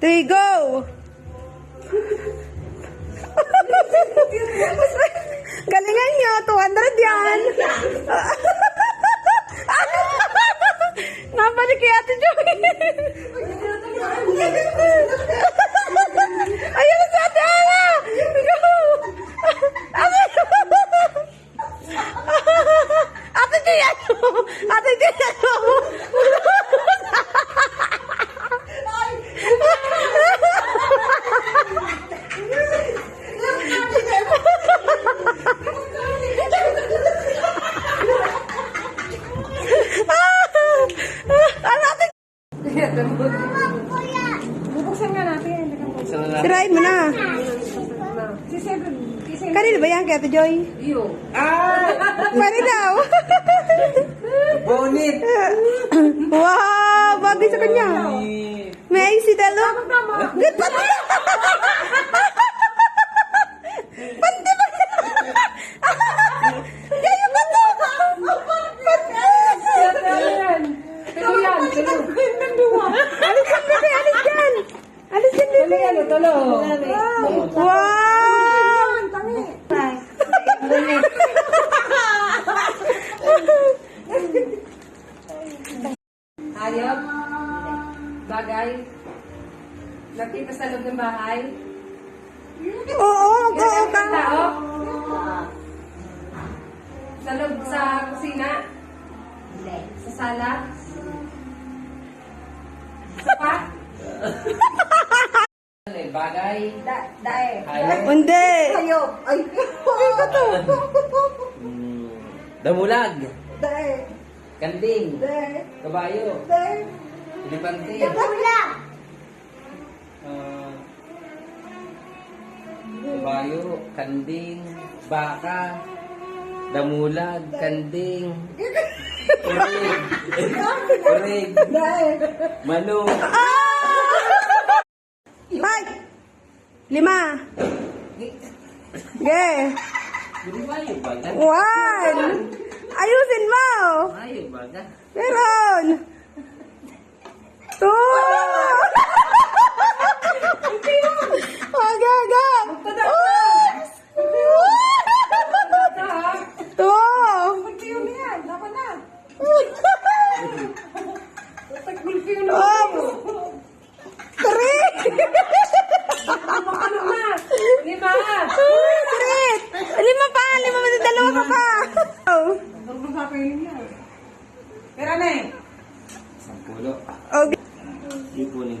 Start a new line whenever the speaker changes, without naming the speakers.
three, go! Galingan nyo, 200 yan. Nabalik kay Ate Joy. Ayun si Ate Ana. Go! Ate Ate Joy, ano? Ate Joy,
Bubuksan nga natin.
Isa na lang.
Try mo na.
Si. Si.
Kanina ba yan kay Ate Joy?
Iyo.
Pwede daw.
Bonit!
wow, bagay sa kanya. May I see the look? Good pa Pandi ba? Kaya ba to?
Yan. Pero.
Alis yan, bebe. Alis yan. Alis yan,
talo.
Wow!
Hayop. Bagay. Nakita sa loob ng bahay.
Oo, oo,
Sa
oo.
tao. Sa loob sa kusina. Sa sala. Sa pat.
Bagay.
Dae.
Hayop.
Hindi.
Hayop. Ay.
Ay, ba to?
Mm, Damulag.
Dae.
Kanding.
Dae.
Kabayo.
Dae.
Elepante.
Wala.
Ah, kabayo. Kanding. Baka. Damulag. Kanding. Urig. Urig. Manok.
Ay! Lima. Okay.
One. Ayusin mo. Meron.
Two. Kira na
eh. Sampulo.
Okay. Ipunin.